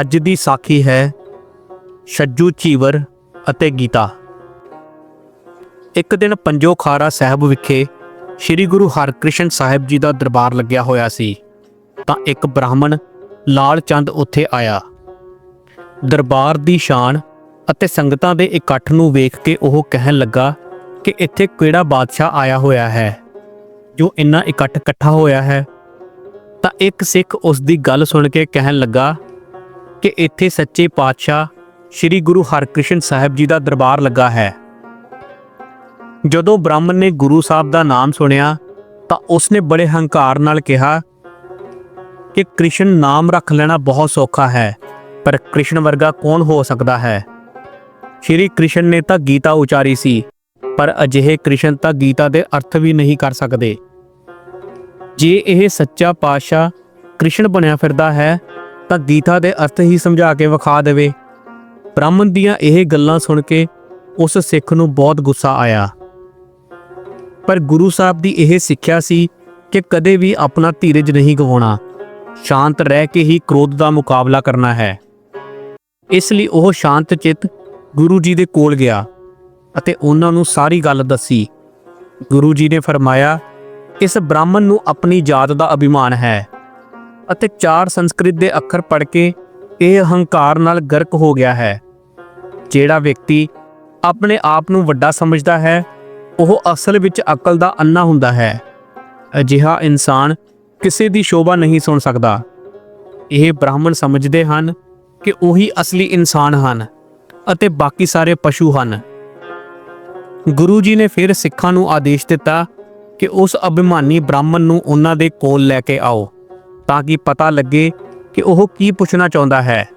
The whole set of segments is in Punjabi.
ਅੱਜ ਦੀ ਸਾਖੀ ਹੈ ਛੱਜੂ ਚੀਵਰ ਅਤੇ ਗੀਤਾ। ਇੱਕ ਦਿਨ ਪੰਜੋ ਖਾਰਾ ਸਾਹਿਬ ਵਿਖੇ ਸ੍ਰੀ ਗੁਰੂ ਹਰਕ੍ਰਿਸ਼ਨ ਸਾਹਿਬ ਜੀ ਦਾ ਦਰਬਾਰ ਲੱਗਿਆ ਹੋਇਆ ਸੀ, ਤਾਂ ਇੱਕ ਬ੍ਰਾਹਮਣ ਲਾਲ ਚੰਦ ਉੱਥੇ ਆਇਆ। ਦਰਬਾਰ ਦੀ ਸ਼ਾਨ ਅਤੇ ਸੰਗਤਾਂ ਦੇ ਇਕੱਠ ਨੂੰ ਵੇਖ ਕੇ ਉਹ ਕਹਿਣ ਲੱਗਾ ਕਿ ਇੱਥੇ ਕਿਹੜਾ ਬਾਦਸ਼ਾਹ ਆਇਆ ਹੋਇਆ ਹੈ, ਜੋ ਇੰਨਾ ਇਕੱਠ ਇਕੱਠਾ ਹੋਇਆ ਹੈ। ਤਾਂ ਇੱਕ ਸਿੱਖ ਉਸ ਦੀ ਗੱਲ ਸੁਣ ਕੇ ਕਹਿਣ ਲੱਗਾ ਕਿ ਇੱਥੇ ਸੱਚੇ ਪਾਤਸ਼ਾਹ ਸ੍ਰੀ ਗੁਰੂ ਹਰਕ੍ਰਿਸ਼ਨ ਸਾਹਿਬ ਜੀ ਦਾ ਦਰਬਾਰ ਲੱਗਾ ਹੈ। ਜਦੋਂ ਬ੍ਰਾਹਮਣ ਨੇ ਗੁਰੂ ਸਾਹਿਬ ਦਾ ਨਾਮ ਸੁਣਿਆ, ਤਾਂ ਉਸਨੇ ਬੜੇ ਹੰਕਾਰ ਨਾਲ ਕਿਹਾ ਕਿ ਕ੍ਰਿਸ਼ਨ ਨਾਮ ਰੱਖ ਲੈਣਾ ਬਹੁਤ ਸੌਖਾ ਹੈ, ਪਰ ਕ੍ਰਿਸ਼ਨ ਵਰਗਾ ਕੌਣ ਹੋ ਸਕਦਾ ਹੈ? ਸ਼੍ਰੀ ਕ੍ਰਿਸ਼ਨ ਨੇ ਤਾਂ ਗੀਤਾ ਉਚਾਰੀ ਸੀ, ਪਰ ਅਜਿਹੇ ਕ੍ਰਿਸ਼ਨ ਤਾਂ ਗੀਤਾ ਦੇ ਅਰਥ ਵੀ ਨਹੀਂ ਕਰ ਸਕਦੇ। ਜੇ ਇਹ ਸੱਚਾ ਪਾਤਸ਼ਾਹ ਕ੍ਰਿਸ਼ਨ ਬਣਿਆ ਫਿਰਦਾ ਹੈ ਤਾਂ ਗੀਤਾ ਦੇ ਅਰਥ ਹੀ ਸਮਝਾ ਕੇ ਵਿਖਾ ਦੇਵੇ। ਬ੍ਰਾਹਮਣ ਦੀਆਂ ਇਹ ਗੱਲਾਂ ਸੁਣ ਕੇ ਉਸ ਸਿੱਖ ਨੂੰ ਬਹੁਤ ਗੁੱਸਾ ਆਇਆ। ਪਰ ਗੁਰੂ ਸਾਹਿਬ ਦੀ ਇਹ ਸਿੱਖਿਆ ਸੀ ਕਿ ਕਦੇ ਵੀ ਆਪਣਾ ਧੀਰਜ ਨਹੀਂ ਗਵਾਉਣਾ। ਸ਼ਾਂਤ ਰਹਿ ਕੇ ਹੀ ਕ੍ਰੋਧ ਦਾ ਮੁਕਾਬਲਾ ਕਰਨਾ ਹੈ। ਇਸ ਲਈ ਉਹ ਸ਼ਾਂਤ ਚਿੱਤ ਗੁਰੂ ਜੀ ਦੇ ਕੋਲ ਗਿਆ ਅਤੇ ਉਹਨਾਂ ਨੂੰ ਸਾਰੀ ਗੱਲ ਦੱਸੀ। ਗੁਰੂ ਜੀ ਨੇ ਫਰਮਾਇਆ, ਇਸ ਬ੍ਰਾਹਮਣ ਨੂੰ ਆਪਣੀ ਜਾਤ ਦਾ ਅਭਿਮਾਨ ਹੈ। ਅਤੇ ਚਾਰ ਸੰਸਕ੍ਰਿਤ ਦੇ ਅੱਖਰ ਪੜ੍ਹ ਕੇ ਇਹ ਹੰਕਾਰ ਨਾਲ ਗਰਕ ਹੋ ਗਿਆ ਹੈ। ਜਿਹੜਾ ਵਿਅਕਤੀ ਆਪਣੇ ਆਪ ਨੂੰ ਵੱਡਾ ਸਮਝਦਾ ਹੈ, ਉਹ ਅਸਲ ਵਿੱਚ ਅਕਲ ਦਾ ਅੰਨਾ ਹੁੰਦਾ ਹੈ। ਅਜਿਹਾ ਇਨਸਾਨ ਕਿਸੇ ਦੀ ਸ਼ੋਭਾ ਨਹੀਂ ਸੁਣ ਸਕਦਾ। ਇਹ ਬ੍ਰਾਹਮਣ ਸਮਝਦੇ ਹਨ ਕਿ ਉਹੀ ਅਸਲੀ ਇਨਸਾਨ ਹਨ ਅਤੇ ਬਾਕੀ ਸਾਰੇ ਪਸ਼ੂ ਹਨ। ਗੁਰੂ ਜੀ ਨੇ ਫਿਰ ਸਿੱਖਾਂ ਨੂੰ ਆਦੇਸ਼ ਦਿੱਤਾ ਕਿ ਉਸ ਅਭਿਮਾਨੀ ਬ੍ਰਾਹਮਣ ਨੂੰ ਉਹਨਾਂ ਦੇ ਕੋਲ ਲੈ ਕੇ ਆਓ। ਤਾਂ ਕਿ ਪਤਾ ਲੱਗੇ ਕਿ ਉਹ ਕੀ ਪੁੱਛਣਾ ਚਾਹੁੰਦਾ ਹੈ।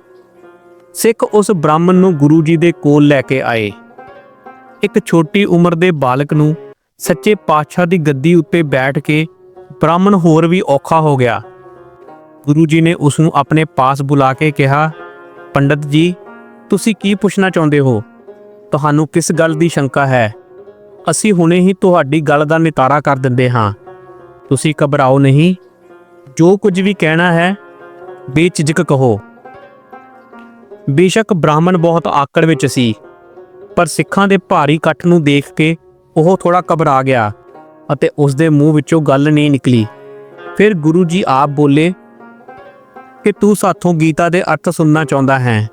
ਸਿੱਖ ਉਸ ਬ੍ਰਾਹਮਣ ਨੂੰ ਗੁਰੂ ਜੀ ਦੇ ਕੋਲ ਲੈ ਕੇ ਆਏ। ਇੱਕ ਛੋਟੀ ਉਮਰ ਦੇ ਬਾਲਕ ਨੂੰ ਸੱਚੇ ਪਾਤਸ਼ਾਹ ਦੀ ਗੱਦੀ ਉੱਤੇ ਬੈਠ ਕੇ ਬ੍ਰਾਹਮਣ ਹੋਰ ਵੀ ਔਖਾ ਹੋ ਗਿਆ। ਗੁਰੂ ਜੀ ਨੇ ਉਸ ਨੂੰ ਆਪਣੇ ਪਾਸ ਬੁਲਾ ਕੇ ਕਿਹਾ, ਪੰਡਤ ਜੀ, ਤੁਸੀਂ ਕੀ ਪੁੱਛਣਾ ਚਾਹੁੰਦੇ ਹੋ? ਤੁਹਾਨੂੰ ਕਿਸ ਗੱਲ ਦੀ ਸ਼ੰਕਾ ਹੈ? ਅਸੀਂ ਹੁਣੇ ਹੀ ਤੁਹਾਡੀ ਗੱਲ ਦਾ ਨਿਤਾਰਾ ਕਰ ਦਿੰਦੇ ਹਾਂ। ਤੁਸੀਂ ਘਬਰਾਓ ਨਹੀਂ। ਜੋ ਕੁਝ ਵੀ ਕਹਿਣਾ ਹੈ, ਬੇਝਿਜਕ ਕਹੋ। ਬੇਸ਼ੱਕ ਬ੍ਰਾਹਮਣ ਬਹੁਤ ਆਕੜ ਵਿੱਚ ਸੀ, ਪਰ ਸਿੱਖਾਂ ਦੇ ਭਾਰੀ ਇਕੱਠ ਨੂੰ ਦੇਖ ਕੇ ਉਹ ਥੋੜਾ ਘਬਰਾ ਗਿਆ ਅਤੇ ਉਸ ਦੇ ਮੂੰਹ ਵਿੱਚੋਂ ਗੱਲ ਨਹੀਂ ਨਿਕਲੀ। ਫਿਰ ਗੁਰੂ ਜੀ ਆਪ ਬੋਲੇ, ਕਿ ਤੂੰ ਸਾਥੋਂ ਗੀਤਾ ਦੇ ਅਰਥ ਸੁਣਨਾ ਚਾਹੁੰਦਾ ਹੈ।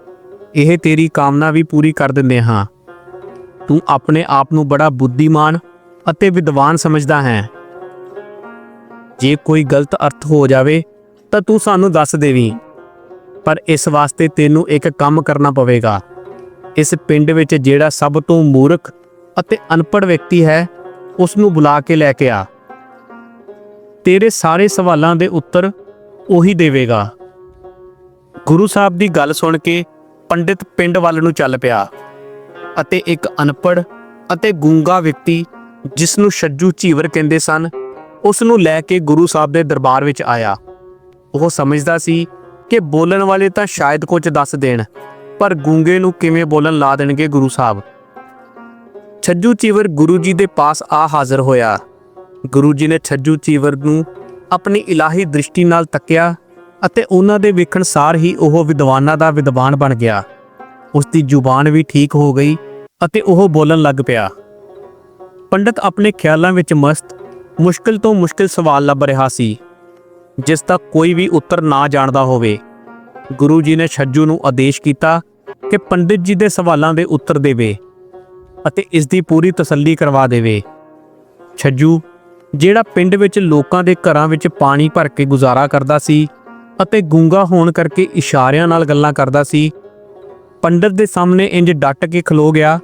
ਇਹ ਤੇਰੀ ਕਾਮਨਾ ਵੀ ਪੂਰੀ ਕਰ ਦਿੰਦੇ ਹਾਂ। ਤੂੰ ਆਪਣੇ ਆਪ ਨੂੰ ਬੜਾ ਬੁੱਧੀਮਾਨ ਅਤੇ ਵਿਦਵਾਨ ਸਮਝਦਾ ਹੈ। ਜੇ ਕੋਈ ਗਲਤ ਅਰਥ ਹੋ ਜਾਵੇ, ਤਾਂ ਤੂੰ ਸਾਨੂੰ ਦੱਸ ਦੇਵੀਂ। ਪਰ ਇਸ ਵਾਸਤੇ ਤੈਨੂੰ ਇੱਕ ਕੰਮ ਕਰਨਾ ਪਵੇਗਾ। ਇਸ ਪਿੰਡ ਵਿੱਚ ਜਿਹੜਾ ਸਭ ਤੋਂ ਮੂਰਖ ਅਤੇ ਅਨਪੜ੍ਹ ਵਿਅਕਤੀ ਹੈ ਉਸ ਨੂੰ ਬੁਲਾ ਕੇ ਲੈ ਕੇ ਆ। ਤੇਰੇ ਸਾਰੇ ਸਵਾਲਾਂ ਦੇ ਉੱਤਰ ਉਹੀ ਦੇਵੇਗਾ। ਗੁਰੂ ਸਾਹਿਬ ਦੀ ਗੱਲ ਸੁਣ ਕੇ ਪੰਡਿਤ ਪਿੰਡ ਵੱਲ ਨੂੰ ਚੱਲ ਪਿਆ ਅਤੇ ਇੱਕ ਅਨਪੜ੍ਹ ਅਤੇ ਗੂੰਗਾ ਵਿਅਕਤੀ ਜਿਸ ਨੂੰ ਛੱਜੂ ਝੀਵਰ ਕਹਿੰਦੇ ਸਨ ਉਸ ਨੂੰ ਲੈ ਕੇ ਗੁਰੂ ਸਾਹਿਬ ਦੇ ਦਰਬਾਰ ਵਿੱਚ ਆਇਆ। ਉਹ ਸਮਝਦਾ ਸੀ ਕਿ ਬੋਲਣ ਵਾਲੇ ਤਾਂ ਸ਼ਾਇਦ ਕੁਝ ਦੱਸ ਦੇਣ, ਪਰ ਗੂੰਗੇ ਨੂੰ ਕਿਵੇਂ ਬੋਲਣ ਲਾ ਦੇਣਗੇ ਗੁਰੂ ਸਾਹਿਬ? ਛੱਜੂ ਚੀਵਰ ਗੁਰੂ ਜੀ ਦੇ ਪਾਸ ਆ ਹਾਜ਼ਰ ਹੋਇਆ। ਗੁਰੂ ਜੀ ਨੇ ਛੱਜੂ ਚੀਵਰ ਨੂੰ ਆਪਣੀ ਇਲਾਹੀ ਦ੍ਰਿਸ਼ਟੀ ਨਾਲ ਤੱਕਿਆ ਅਤੇ ਉਹਨਾਂ ਦੇ ਵੇਖਣ ਸਾਰ ਹੀ ਉਹ ਵਿਦਵਾਨਾਂ ਦਾ ਵਿਦਵਾਨ ਬਣ ਗਿਆ। ਉਸ ਦੀ ਜ਼ੁਬਾਨ ਵੀ ਠੀਕ ਹੋ ਗਈ ਅਤੇ ਉਹ ਬੋਲਣ ਲੱਗ ਪਿਆ। ਪੰਡਤ ਆਪਣੇ ਖਿਆਲਾਂ ਵਿੱਚ ਮਸਤ ਮੁਸ਼ਕਿਲ ਤੋਂ ਮੁਸ਼ਕਿਲ ਸਵਾਲ ਲੱਭ ਰਿਹਾ ਸੀ, ਜਿਸ ਦਾ ਕੋਈ ਵੀ ਉੱਤਰ ਨਾ ਜਾਣਦਾ ਹੋਵੇ। ਗੁਰੂ ਜੀ ਨੇ ਛੱਜੂ ਨੂੰ ਆਦੇਸ਼ ਕੀਤਾ ਕਿ ਪੰਡਿਤ ਜੀ ਦੇ ਸਵਾਲਾਂ ਦੇ ਉੱਤਰ ਦੇਵੇ ਅਤੇ ਇਸ ਦੀ ਪੂਰੀ ਤਸੱਲੀ ਕਰਵਾ ਦੇਵੇ। ਛੱਜੂ, ਜਿਹੜਾ ਪਿੰਡ ਵਿੱਚ ਲੋਕਾਂ ਦੇ ਘਰਾਂ ਵਿੱਚ ਪਾਣੀ ਭਰ ਕੇ ਗੁਜ਼ਾਰਾ ਕਰਦਾ ਸੀ ਅਤੇ ਗੂੰਗਾ ਹੋਣ ਕਰਕੇ ਇਸ਼ਾਰਿਆਂ ਨਾਲ ਗੱਲਾਂ ਕਰਦਾ ਸੀ, ਪੰਡਤ ਦੇ ਸਾਹਮਣੇ ਇੰਜ ਡਟ ਕੇ ਖਲੋ ਗਿਆ,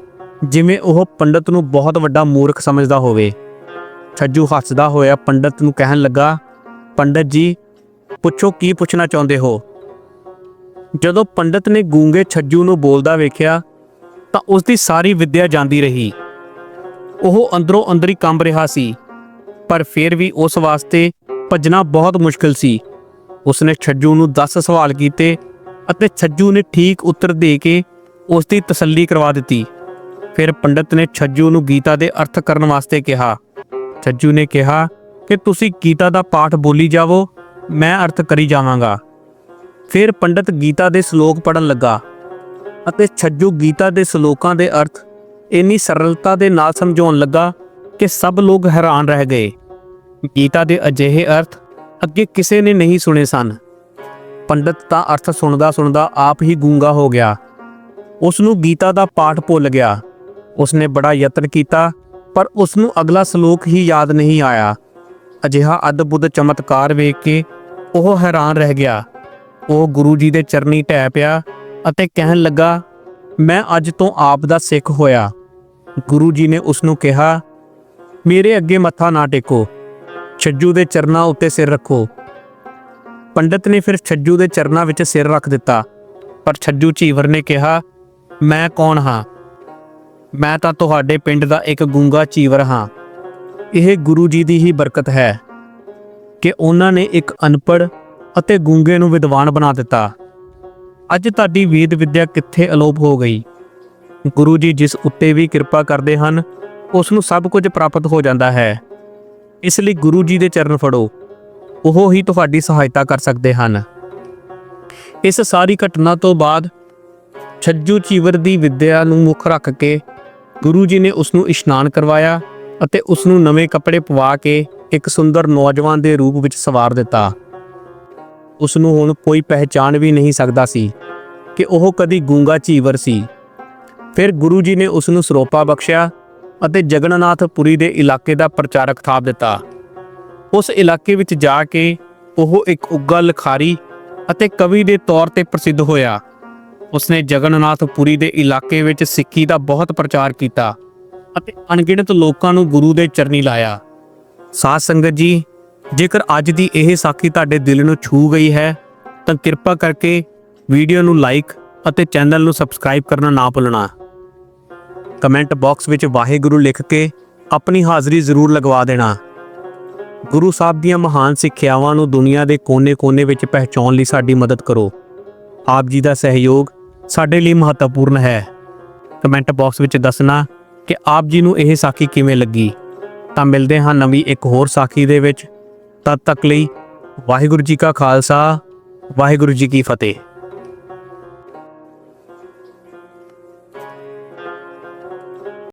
ਜਿਵੇਂ ਉਹ ਪੰਡਤ ਨੂੰ ਬਹੁਤ ਵੱਡਾ ਮੂਰਖ ਸਮਝਦਾ ਹੋਵੇ। ਛੱਜੂ ਹੱਸਦਾ ਹੋਇਆ ਪੰਡਤ ਨੂੰ ਕਹਿਣ ਲੱਗਾ, ਪੰਡਤ ਜੀ, ਪੁੱਛੋ ਕੀ ਪੁੱਛਣਾ ਚਾਹੁੰਦੇ ਹੋ? ਜਦੋਂ ਪੰਡਤ ਨੇ ਗੂੰਗੇ ਛੱਜੂ ਨੂੰ ਬੋਲਦਾ ਵੇਖਿਆ, ਤਾਂ ਉਸ ਦੀ ਸਾਰੀ ਵਿੱਦਿਆ ਜਾਂਦੀ ਰਹੀ। ਉਹ ਅੰਦਰੋਂ ਅੰਦਰ ਹੀ ਕੰਬ ਰਿਹਾ ਸੀ, ਪਰ ਫਿਰ ਵੀ ਉਸ ਵਾਸਤੇ ਭੱਜਣਾ ਬਹੁਤ ਮੁਸ਼ਕਲ ਸੀ। ਉਸਨੇ ਛੱਜੂ ਨੂੰ 10 ਸਵਾਲ ਕੀਤੇ ਅਤੇ ਛੱਜੂ ਨੇ ਠੀਕ ਉੱਤਰ ਦੇ ਕੇ ਉਸ ਦੀ ਤਸੱਲੀ ਕਰਵਾ ਦਿੱਤੀ। ਫਿਰ ਪੰਡਤ ਨੇ ਛੱਜੂ ਨੂੰ ਗੀਤਾ ਦੇ ਅਰਥ ਕਰਨ ਵਾਸਤੇ ਕਿਹਾ। ਛੱਜੂ ਨੇ ਕਿਹਾ ਕਿ ਤੁਸੀਂ ਗੀਤਾ ਦਾ ਪਾਠ ਬੋਲੀ ਜਾਵੋ, ਮੈਂ ਅਰਥ ਕਰੀ ਜਾਵਾਂਗਾ। ਫਿਰ ਪੰਡਤ ਗੀਤਾ ਦੇ ਸ਼ਲੋਕ ਪੜਨ ਲੱਗਾ ਅਤੇ ਛੱਜੂ ਗੀਤਾ ਦੇ ਸ਼ਲੋਕਾਂ ਦੇ ਅਰਥ ਇੰਨੀ ਸਰਲਤਾ ਦੇ ਨਾਲ ਸਮਝਾਉਣ ਲੱਗਾ ਕਿ ਸਭ ਲੋਕ ਹੈਰਾਨ ਰਹਿ ਗਏ। ਗੀਤਾ ਦੇ ਅਜਿਹੇ ਅਰਥ ਅੱਗੇ ਕਿਸੇ ਨੇ ਨਹੀਂ ਸੁਣੇ ਸਨ। ਪੰਡਤ ਤਾਂ ਅਰਥ ਸੁਣਦਾ ਸੁਣਦਾ ਆਪ ਹੀ ਗੂੰਗਾ ਹੋ ਗਿਆ। ਉਸ ਨੂੰ ਗੀਤਾ ਦਾ ਪਾਠ ਭੁੱਲ ਗਿਆ। ਉਸਨੇ ਬੜਾ ਯਤਨ ਕੀਤਾ ਪਰ ਉਸ ਨੂੰ ਅਗਲਾ ਸ਼ਲੋਕ ਹੀ ਯਾਦ ਨਹੀਂ ਆਇਆ। ਅਜਿਹਾ ਅਦਭੁਤ ਚਮਤਕਾਰ ਵੇਖ ਕੇ ਉਹ ਹੈਰਾਨ ਰਹਿ ਗਿਆ। ਉਹ ਗੁਰੂ ਜੀ ਦੇ ਚਰਨੀ ਢਹਿ ਪਿਆ ਅਤੇ ਕਹਿਣ ਲੱਗਾ, ਮੈਂ ਅੱਜ ਤੋਂ ਆਪ ਦਾ ਸਿੱਖ ਹੋਇਆ। ਗੁਰੂ ਜੀ ਨੇ ਉਸ ਨੂੰ ਕਿਹਾ, ਮੇਰੇ ਅੱਗੇ ਮੱਥਾ ਨਾ ਟੇਕੋ। ਛੱਜੂ ਦੇ ਚਰਨਾਂ ਉੱਤੇ ਸਿਰ ਰੱਖੋ। ਪੰਡਤ ਨੇ ਫਿਰ ਛੱਜੂ ਦੇ ਚਰਨਾਂ ਵਿੱਚ ਸਿਰ ਰੱਖ ਦਿੱਤਾ। ਪਰ ਛੱਜੂ ਝੀਵਰ ਨੇ ਕਿਹਾ, ਮੈਂ ਕੌਣ ਹਾਂ? ਮੈਂ ਤਾਂ ਤੁਹਾਡੇ ਪਿੰਡ ਦਾ ਇੱਕ ਗੂੰਗਾ ਚੀਵਰ ਹਾਂ। ਇਹ ਗੁਰੂ ਜੀ ਦੀ ਹੀ ਬਰਕਤ ਹੈ ਕਿ ਉਹਨਾਂ ਨੇ ਇੱਕ ਅਨਪੜ੍ਹ ਅਤੇ ਗੂੰਗੇ ਨੂੰ ਵਿਦਵਾਨ ਬਣਾ ਦਿੱਤਾ। ਅੱਜ ਤੁਹਾਡੀ ਵੇਦ ਵਿਦਿਆ ਕਿੱਥੇ ਅਲੋਪ ਹੋ ਗਈ? ਗੁਰੂ ਜੀ ਜਿਸ ਉੱਤੇ ਵੀ ਕਿਰਪਾ ਕਰਦੇ ਹਨ, ਉਸ ਨੂੰ ਸਭ ਕੁਝ ਪ੍ਰਾਪਤ ਹੋ ਜਾਂਦਾ ਹੈ। ਇਸ ਲਈ ਗੁਰੂ ਜੀ ਦੇ ਚਰਨ ਫੜੋ। ਉਹ ਹੀ ਤੁਹਾਡੀ ਸਹਾਇਤਾ ਕਰ ਸਕਦੇ ਹਨ। ਇਸ ਸਾਰੀ ਘਟਨਾ ਤੋਂ ਬਾਅਦ ਛੱਜੂ ਚੀਵਰ ਦੀ ਵਿੱਦਿਆ ਨੂੰ ਮੁੱਖ ਰੱਖ ਕੇ ਗੁਰੂ ਜੀ ਨੇ ਉਸ ਨੂੰ ਇਸ਼ਨਾਨ ਕਰਵਾਇਆ ਅਤੇ ਉਸ ਨੂੰ ਨਵੇਂ ਕੱਪੜੇ ਪਵਾ ਕੇ ਇੱਕ ਸੁੰਦਰ ਨੌਜਵਾਨ ਦੇ ਰੂਪ ਵਿੱਚ ਸਵਾਰ ਦਿੱਤਾ। ਉਸ ਨੂੰ ਹੁਣ ਕੋਈ ਪਹਿਚਾਨ ਵੀ ਨਹੀਂ ਸਕਦਾ ਸੀ ਕਿ ਉਹ ਕਦੀ ਗੂੰਗਾ ਚੀਵਰ ਸੀ। ਫਿਰ ਗੁਰੂ ਜੀ ਨੇ ਉਸ ਨੂੰ ਸਰੋਪਾ ਬਖਸ਼ਿਆ ਅਤੇ ਜਗਨਨਾਥ ਪੁਰੀ ਦੇ ਇਲਾਕੇ ਦਾ ਪ੍ਰਚਾਰਕ ਥਾਪ ਦਿੱਤਾ। ਉਸ ਇਲਾਕੇ ਵਿੱਚ ਜਾ ਕੇ ਉਹ ਇੱਕ ਉੱਗਾ ਲਖਾਰੀ ਅਤੇ ਕਵੀ ਦੇ ਤੌਰ ਤੇ ਪ੍ਰਸਿੱਧ ਹੋਇਆ। ਉਸਨੇ ਜਗਨਨਾਥ ਪੁਰੀ ਦੇ ਇਲਾਕੇ ਵਿੱਚ ਸਿੱਖੀ ਦਾ ਬਹੁਤ ਪ੍ਰਚਾਰ ਕੀਤਾ ਅਤੇ ਅਣਗਿਣਤ ਲੋਕਾਂ ਨੂੰ ਗੁਰੂ ਦੇ ਚਰਨੀ ਲਾਇਆ। ਸਾਧ ਸੰਗਤ ਜੀ, ਜੇਕਰ ਅੱਜ ਦੀ ਇਹ ਸਾਖੀ ਤੁਹਾਡੇ ਦਿਲ ਨੂੰ ਛੂ ਗਈ ਹੈ, ਤਾਂ ਕਿਰਪਾ ਕਰਕੇ ਵੀਡੀਓ ਨੂੰ ਲਾਈਕ ਅਤੇ ਚੈਨਲ ਨੂੰ ਸਬਸਕ੍ਰਾਈਬ ਕਰਨਾ ਨਾ ਭੁੱਲਣਾ। ਕਮੈਂਟ ਬਾਕਸ ਵਿੱਚ ਵਾਹਿਗੁਰੂ ਲਿਖ ਕੇ ਆਪਣੀ ਹਾਜ਼ਰੀ ਜ਼ਰੂਰ ਲਗਵਾ ਦੇਣਾ। ਗੁਰੂ ਸਾਹਿਬ ਦੀਆਂ ਮਹਾਨ ਸਿੱਖਿਆਵਾਂ ਨੂੰ ਦੁਨੀਆ ਦੇ ਕੋਨੇ-ਕੋਨੇ ਵਿੱਚ ਪਹੁੰਚਾਉਣ ਲਈ ਸਾਡੀ ਮਦਦ ਕਰੋ। ਆਪ ਜੀ ਦਾ ਸਹਿਯੋਗ ਸਾਡੇ ਲਈ ਮਹੱਤਵਪੂਰਨ ਹੈ। ਕਮੈਂਟ ਬਾਕਸ ਵਿੱਚ ਦੱਸਣਾ ਕਿ ਆਪ ਜੀ ਨੂੰ ਇਹ ਸਾਖੀ ਕਿਵੇਂ ਲੱਗੀ? ਤਾਂ ਮਿਲਦੇ ਹਾਂ ਨਵੀਂ ਇੱਕ ਹੋਰ ਸਾਖੀ ਦੇ ਵਿੱਚ। ਤਦ ਤੱਕ ਲਈ ਵਾਹਿਗੁਰੂ ਜੀ ਕਾ ਖਾਲਸਾ, ਵਾਹਿਗੁਰੂ ਜੀ ਕੀ ਫਤਿਹ।